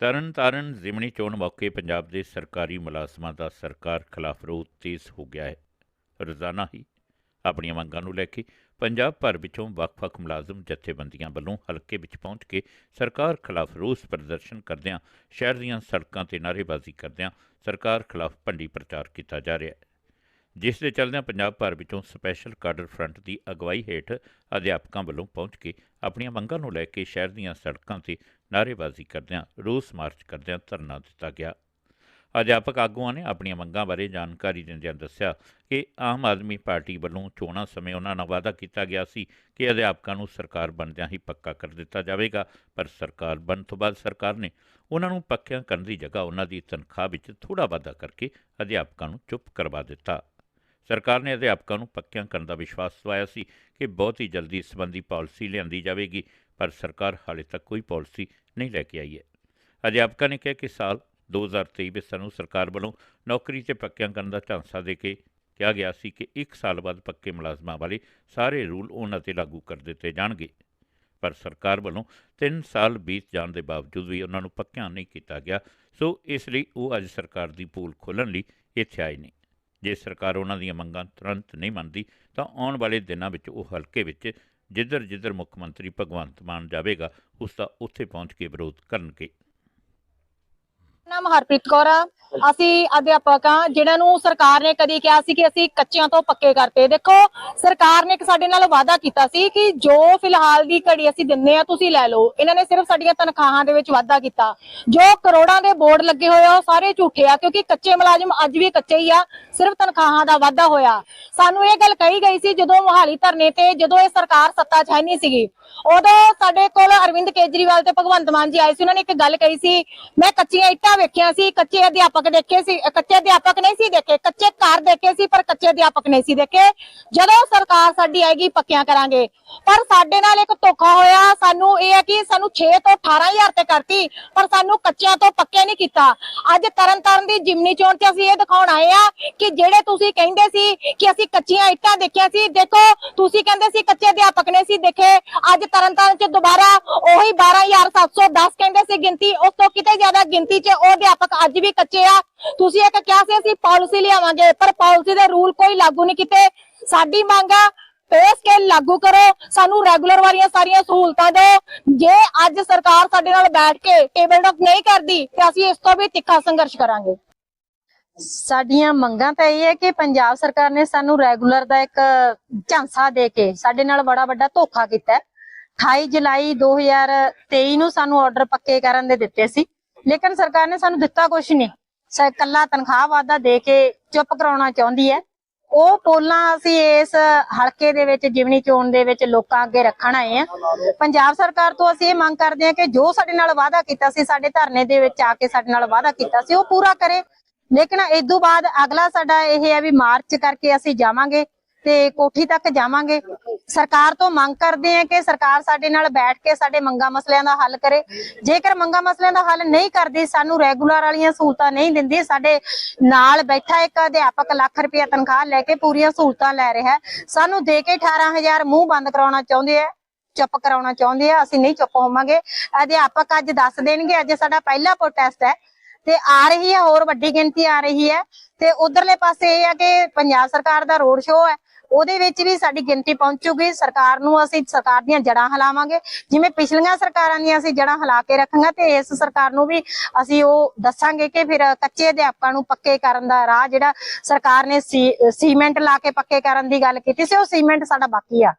ਤਰਨ ਤਾਰਨ ਜ਼ਿਮਨੀ ਚੋਣ ਮੌਕੇ ਪੰਜਾਬ ਦੇ ਸਰਕਾਰੀ ਮੁਲਾਜ਼ਮਾਂ ਦਾ ਸਰਕਾਰ ਖਿਲਾਫ ਰੋਸ ਤੇਜ਼ ਹੋ ਗਿਆ ਹੈ। ਰੋਜ਼ਾਨਾ ਹੀ ਆਪਣੀਆਂ ਮੰਗਾਂ ਨੂੰ ਲੈ ਕੇ ਪੰਜਾਬ ਭਰ ਵਿੱਚੋਂ ਵੱਖ-ਵੱਖ ਮੁਲਾਜ਼ਮ ਜਥੇਬੰਦੀਆਂ ਵੱਲੋਂ ਹਲਕੇ ਵਿੱਚ ਪਹੁੰਚ ਕੇ ਸਰਕਾਰ ਖਿਲਾਫ ਰੋਸ ਪ੍ਰਦਰਸ਼ਨ ਕਰਦਿਆਂ ਸ਼ਹਿਰ ਦੀਆਂ ਸੜਕਾਂ ਤੇ ਨਾਅਰੇਬਾਜ਼ੀ ਕਰਦਿਆਂ ਸਰਕਾਰ ਖਿਲਾਫ ਭੰਡੀ ਪ੍ਰਚਾਰ ਕੀਤਾ ਜਾ ਰਿਹਾ ਹੈ। ਜਿਸ ਦੇ ਚੱਲਦਿਆਂ ਪੰਜਾਬ ਭਰ ਵਿੱਚੋਂ ਸਪੈਸ਼ਲ ਕਾਡਰ ਫਰੰਟ ਦੀ ਅਗਵਾਈ ਹੇਠ ਅਧਿਆਪਕਾਂ ਵੱਲੋਂ ਪਹੁੰਚ ਕੇ ਆਪਣੀਆਂ ਮੰਗਾਂ ਨੂੰ ਲੈ ਕੇ ਸ਼ਹਿਰ ਦੀਆਂ ਸੜਕਾਂ ਤੇ ਨਾਅਰੇਬਾਜ਼ੀ ਕਰਦਿਆਂ, ਰੋਸ ਮਾਰਚ ਕਰਦਿਆਂ ਧਰਨਾ ਦਿੱਤਾ ਗਿਆ। ਅਧਿਆਪਕ ਆਗੂਆਂ ਨੇ ਆਪਣੀਆਂ ਮੰਗਾਂ ਬਾਰੇ ਜਾਣਕਾਰੀ ਦਿੰਦਿਆਂ ਦੱਸਿਆ ਕਿ ਆਮ ਆਦਮੀ ਪਾਰਟੀ ਵੱਲੋਂ ਚੋਣਾਂ ਸਮੇਂ ਉਹਨਾਂ ਨਾਲ ਵਾਅਦਾ ਕੀਤਾ ਗਿਆ ਸੀ ਕਿ ਅਧਿਆਪਕਾਂ ਨੂੰ ਸਰਕਾਰ ਬਣਦਿਆਂ ਹੀ ਪੱਕਾ ਕਰ ਦਿੱਤਾ ਜਾਵੇਗਾ, ਪਰ ਸਰਕਾਰ ਬਣਨ ਤੋਂ ਬਾਅਦ ਸਰਕਾਰ ਨੇ ਉਹਨਾਂ ਨੂੰ ਪੱਕਿਆਂ ਕਰਨ ਦੀ ਜਗ੍ਹਾ ਉਹਨਾਂ ਦੀ ਤਨਖਾਹ ਵਿੱਚ ਥੋੜਾ ਵਾਧਾ ਕਰਕੇ ਅਧਿਆਪਕਾਂ ਨੂੰ ਚੁੱਪ ਕਰਵਾ ਦਿੱਤਾ। ਸਰਕਾਰ ਨੇ ਅਧਿਆਪਕਾਂ ਨੂੰ ਪੱਕਿਆਂ ਕਰਨ ਦਾ ਵਿਸ਼ਵਾਸ ਦਵਾਇਆ ਸੀ ਕਿ ਬਹੁਤ ਹੀ ਜਲਦੀ ਇਸ ਸੰਬੰਧੀ ਪਾਲਿਸੀ ਲਿਆਂਦੀ ਜਾਵੇਗੀ, ਪਰ ਸਰਕਾਰ ਹਾਲੇ ਤੱਕ ਕੋਈ ਪਾਲਿਸੀ ਨਹੀਂ ਲੈ ਕੇ ਆਈ ਹੈ। ਅਧਿਆਪਕਾਂ ਨੇ ਕਿਹਾ ਕਿ ਸਾਲ 2023 ਵਿੱਚ ਸਾਨੂੰ ਸਰਕਾਰ ਵੱਲੋਂ ਨੌਕਰੀ ਤੇ ਪੱਕਿਆਂ ਕਰਨ ਦਾ ਝਾਂਸਾ ਦੇ ਕੇ ਕਿਹਾ ਗਿਆ ਸੀ ਕਿ ਇੱਕ ਸਾਲ ਬਾਅਦ ਪੱਕੇ ਮੁਲਾਜ਼ਮਾਂ ਵਾਲੇ ਸਾਰੇ ਰੂਲ ਉਹਨਾਂ ਤੇ ਲਾਗੂ ਕਰ ਦਿੱਤੇ ਜਾਣਗੇ। ਪਰ ਸਰਕਾਰ ਵੱਲੋਂ 3 ਸਾਲ ਬੀਤ ਜਾਣ ਦੇ ਬਾਵਜੂਦ ਵੀ ਉਹਨਾਂ ਨੂੰ ਪੱਕਿਆਂ ਨਹੀਂ ਕੀਤਾ ਗਿਆ, ਸੋ ਇਸ ਲਈ ਉਹ ਅੱਜ ਸਰਕਾਰ ਦੀ ਪੂਲ ਖੋਲ੍ਹਣ ਲਈ ਇੱਥੇ ਆਏ ਨੇ। ਜੇ ਸਰਕਾਰ ਉਹਨਾਂ ਦੀਆਂ ਮੰਗਾਂ ਤੁਰੰਤ ਨਹੀਂ ਮੰਨਦੀ, ਤਾਂ ਆਉਣ ਵਾਲੇ ਦਿਨਾਂ ਵਿੱਚ ਉਹ ਹਲਕੇ ਵਿੱਚ ਜਿੱਧਰ ਜਿੱਧਰ ਮੁੱਖ ਮੰਤਰੀ ਭਗਵੰਤ ਮਾਨ ਜਾਵੇਗਾ, ਉਸ ਦਾ ਉੱਥੇ ਪਹੁੰਚ ਕੇ ਵਿਰੋਧ ਕਰਨਗੇ। ਨਾਮ ਹਰਪ੍ਰੀਤ ਕੌਰ ਆ। ਅਸੀਂ ਅਧਿਆਪਕ ਆ ਜਿਹਨਾਂ ਨੂੰ ਸਰਕਾਰ ਨੇ ਕਦੀ ਕਿਹਾ ਸੀ ਕਿ ਅਸੀਂ ਕੱਚਿਆਂ ਤੋਂ ਪੱਕੇ ਕਰਤੇ ਦੇਖੋ, ਸਰਕਾਰ ਨੇ ਇੱਕ ਸਾਡੇ ਨਾਲ ਵਾਅਦਾ ਕੀਤਾ ਸੀ ਕਿ ਜੋ ਫਿਲਹਾਲ ਦੀ ਘੜੀ ਅਸੀਂ ਦਿੰਨੇ ਆ, ਤੁਸੀਂ ਲੈ ਲਓ। ਇਹਨਾਂ ਨੇ ਸਿਰਫ ਸਾਡੀਆਂ ਤਨਖਾਹਾਂ ਦੇ ਵਿੱਚ ਵਾਅਦਾ ਕੀਤਾ। ਜੋ ਕਰੋੜਾਂ ਦੇ ਬੋਰਡ ਲੱਗੇ ਹੋਏ ਆ, ਉਹ ਸਾਰੇ ਝੂਠੇ ਆ, ਕਿਉਂਕਿ ਕੱਚੇ ਮੁਲਾਜ਼ਮ ਅੱਜ ਵੀ ਕੱਚੇ ਹੀ ਆ, ਸਿਰਫ ਤਨਖਾਹਾਂ ਦਾ ਵਾਅਦਾ ਹੋਇਆ। ਸਾਨੂੰ ਇਹ ਗੱਲ ਕਹੀ ਗਈ ਸੀ ਜਦੋਂ ਮੁਹਾਲੀ ਧਰਨੇ ਤੇ, ਜਦੋਂ ਇਹ ਸਰਕਾਰ ਸੱਤਾ 'ਚ ਹੈ ਨਹੀਂ ਸੀਗੀ। ਉਦੋਂ ਸਾਡੇ ਕੋਲ ਅਰਵਿੰਦ ਕੇਜਰੀਵਾਲ ਤੇ ਭਗਵੰਤ ਮਾਨ ਜੀ ਆਏ ਸੀ। ਉਹਨਾਂ ਨੇ ਇੱਕ ਗੱਲ ਕਹੀ ਸੀ, ਮੈਂ ਕੱਚੀਆਂ ਇੱਟਾਂ ਵੇਖਿਆ ਸੀ, ਕੱਚੇ ਅਧਿਆਪਕ ਦੇਖੇ ਸੀ ਕੱਚੇ ਅਧਿਆਪਕ ਨਹੀਂ ਸੀ ਦੇਖੇ, ਕੱਚੇ ਘਰ ਦੇਖੇ ਸੀ, ਪਰ ਕੱਚੇ ਅਧਿਆਪਕ ਨਹੀਂ ਸੀ ਦੇਖੇ। ਜਦੋਂ ਸਰਕਾਰ ਸਾਡੀ ਆਏਗੀ, ਪੱਕਿਆਂ ਕਰਾਂਗੇ। ਪਰ ਸਾਡੇ ਨਾਲ ਇੱਕ ਧੋਖਾ ਹੋਇਆ, ਸਾਨੂੰ ਇਹ ਕਿ ਸਾਨੂੰ 6 ਤੋਂ 18000 ਤੇ ਕਰਤੀ, ਪਰ ਸਾਨੂੰ ਕੱਚਿਆਂ ਤੋਂ ਪੱਕੇ ਨਹੀਂ ਕੀਤਾ। ਅੱਜ ਤਰਨਤਾਰਨ ਦੀ ਜਿਮਨੀ ਚੋਣ ਤੇ ਅਸੀਂ ਇਹ ਦਿਖਾਉਣ ਆਏ ਆ ਕਿ ਜਿਹੜੇ ਤੁਸੀਂ ਕਹਿੰਦੇ ਸੀ ਕਿ ਅਸੀਂ ਕੱਚੀਆਂ ਇੱਟਾਂ ਦੇਖੀਆਂ ਸੀ, ਦੇਖੋ, ਤੁਸੀਂ ਕਹਿੰਦੇ ਸੀ ਕੱਚੇ ਅਧਿਆਪਕ ਨੇ ਸੀ, ਦੇਖੇ, ਅੱਜ ਤਰਨ ਚ ਦੁਬਾਰਾ ਉਹੀ 12710 ਕਹਿੰਦੇ ਸੀ ਗਿਣਤੀ, ਉਸ ਤੋਂ ਕਿਤੇ ਜ਼ਿਆਦਾ ਗਿਣਤੀ 'ਚ ਉਹ ਅਧਿਆਪਕ ਅੱਜ ਵੀ ਕੱਚੇ ਆ। ਤੁਸੀਂ ਇੱਕ ਕਿਹਾ ਸੀ ਅਸੀਂ ਪਾਲਿਸੀ ਲਿਆਵਾਂਗੇ, ਪਰ ਪਾਲਿਸੀ ਦੇ ਰੂਲ ਕੋਈ ਲਾਗੂ ਨਹੀਂ ਕੀਤੇ। ਸਾਡੀ ਮੰਗ ਆ ਪੇ ਸਕੇਲ ਲਾਗੂ ਕਰੋ, ਸਾਨੂੰ ਰੈਗੂਲਰ ਵਾਲੀਆਂ ਸਾਰੀਆਂ ਸਹੂਲਤਾਂ ਦਿਓ। ਜੇ ਅੱਜ ਸਰਕਾਰ ਸਾਡੇ ਨਾਲ ਬੈਠ ਕੇ ਟੇਬਲ ਟਾਕ ਨਹੀਂ ਕਰਦੀ, ਤੇ ਅਸੀਂ ਇਸ ਤੋਂ ਵੀ ਤਿੱਖਾ ਸੰਘਰਸ਼ ਕਰਾਂਗੇ। ਸਾਡੀਆਂ ਮੰਗਾਂ ਤਾਂ ਇਹ ਹੈ ਕਿ ਪੰਜਾਬ ਸਰਕਾਰ ਨੇ ਸਾਨੂੰ ਰੈਗੂਲਰ ਦਾ ਇੱਕ ਝਾਂਸਾ ਦੇ ਕੇ ਸਾਡੇ ਨਾਲ ਬੜਾ ਵੱਡਾ ਧੋਖਾ ਕੀਤਾ ਹੈ। 28 ਜੁਲਾਈ 2023 ਨੂੰ ਸਾਨੂੰ ਆਰਡਰ ਪੱਕੇ ਕਰਨ ਦੇ ਦਿੱਤੇ ਸੀ, ਲੇਕਿਨ ਸਰਕਾਰ ਨੇ ਸਾਨੂੰ ਦਿੱਤਾ ਕੁਝ ਨਹੀਂ। ਕੱਲਾ ਤਨਖਾਹ ਵਾਧਾ ਦੇ ਕੇ ਚੁੱਪ ਕਰਾਉਣਾ ਚਾਹੁੰਦੀ ਹੈ। ਉਹ ਪੋਲਾਂ ਅਸੀਂ ਇਸ ਹਲਕੇ ਦੇ ਵਿੱਚ, ਜਿਮਨੀ ਚੋਣ ਦੇ ਵਿੱਚ ਲੋਕਾਂ ਅੱਗੇ ਰੱਖਣ ਆਏ ਆ। ਪੰਜਾਬ ਸਰਕਾਰ ਤੋਂ ਅਸੀਂ ਇਹ ਮੰਗ ਕਰਦੇ ਹਾਂ ਕਿ ਜੋ ਸਾਡੇ ਨਾਲ ਵਾਅਦਾ ਕੀਤਾ ਸੀ, ਸਾਡੇ ਧਰਨੇ ਦੇ ਵਿੱਚ ਆ ਕੇ ਸਾਡੇ ਨਾਲ ਵਾਅਦਾ ਕੀਤਾ ਸੀ, ਉਹ ਪੂਰਾ ਕਰੇ। ਲੇਕਿਨ ਇਸ ਤੋਂ ਬਾਅਦ ਅਗਲਾ ਸਾਡਾ ਇਹ ਹੈ ਵੀ ਮਾਰਚ ਕਰਕੇ ਅਸੀਂ ਜਾਵਾਂਗੇ ਤੇ ਕੋਠੀ ਤੱਕ ਜਾਵਾਂਗੇ। ਸਰਕਾਰ ਤੋਂ ਮੰਗ ਕਰਦੇ ਆ ਕਿ ਸਰਕਾਰ ਸਾਡੇ ਨਾਲ ਬੈਠ ਕੇ ਸਾਡੇ ਮੰਗਾ ਮਸਲਿਆਂ ਦਾ ਹੱਲ ਕਰੇ। ਜੇਕਰ ਮੰਗਾ ਮਸਲਿਆਂ ਦਾ ਹੱਲ ਨਹੀਂ ਕਰਦੀ, ਸਾਨੂੰ ਰੈਗੂਲਰ ਵਾਲੀਆਂ ਸਹੂਲਤਾਂ ਨਹੀਂ ਦਿੰਦੀ, ਸਾਡੇ ਨਾਲ ਬੈਠਾ ਇੱਕ ਅਧਿਆਪਕ ਲੱਖ ਰੁਪਏ ਤਨਖਾਹ ਲੈ ਕੇ ਪੂਰੀਆਂ ਸਹੂਲਤਾਂ ਲੈ ਰਿਹਾ ਸਾਨੂੰ ਦੇ ਕੇ 18000 ਮੂੰਹ ਬੰਦ ਕਰਾਉਣਾ ਚਾਹੁੰਦੇ ਆ, ਚੁੱਪ ਕਰਾਉਣਾ ਚਾਹੁੰਦੇ ਆ, ਅਸੀਂ ਨਹੀਂ ਚੁੱਪ ਹੋਵਾਂਗੇ। ਅਧਿਆਪਕ ਅੱਜ ਦੱਸ ਦੇਣਗੇ, ਅੱਜ ਸਾਡਾ ਪਹਿਲਾ ਪ੍ਰੋਟੈਸਟ ਹੈ। ਤੇ ਆ ਰਹੀ ਹੈ, ਹੋਰ ਵੱਡੀ ਗਿਣਤੀ ਆ ਰਹੀ ਹੈ। ਤੇ ਉਧਰਲੇ ਪਾਸੇ ਇਹ ਆ ਕਿ ਪੰਜਾਬ ਸਰਕਾਰ ਦਾ ਰੋਡ ਸ਼ੋਅ ਹੈ। ਉਹਦੇ ਵਿੱਚ ਵੀ ਸਾਡੀ ਗਿਣਤੀ ਪਹੁੰਚੂਗੀ ਸਰਕਾਰ ਨੂੰ ਅਸੀਂ ਸਰਕਾਰ ਦੀਆਂ ਜੜਾਂ ਹਿਲਾਵਾਂਗੇ। ਜਿਵੇਂ ਪਿਛਲੀਆਂ ਸਰਕਾਰਾਂ ਦੀਆਂ ਅਸੀਂ ਜੜਾਂ ਹਿਲਾ ਕੇ ਰੱਖਾਂਗੇ ਤੇ ਇਸ ਸਰਕਾਰ ਨੂੰ ਵੀ ਅਸੀਂ ਉਹ ਦੱਸਾਂਗੇ ਕਿ ਫਿਰ ਕੱਚੇ ਅਧਿਆਪਕਾਂ ਨੂੰ ਪੱਕੇ ਕਰਨ ਦਾ ਰਾਹ ਜਿਹੜਾ ਸਰਕਾਰ ਨੇ ਸੀਮੈਂਟ ਲਾ ਕੇ ਪੱਕੇ ਕਰਨ ਦੀ ਗੱਲ ਕੀਤੀ ਸੀ, ਉਹ ਸੀਮੈਂਟ ਸਾਡਾ ਬਾਕੀ ਆ।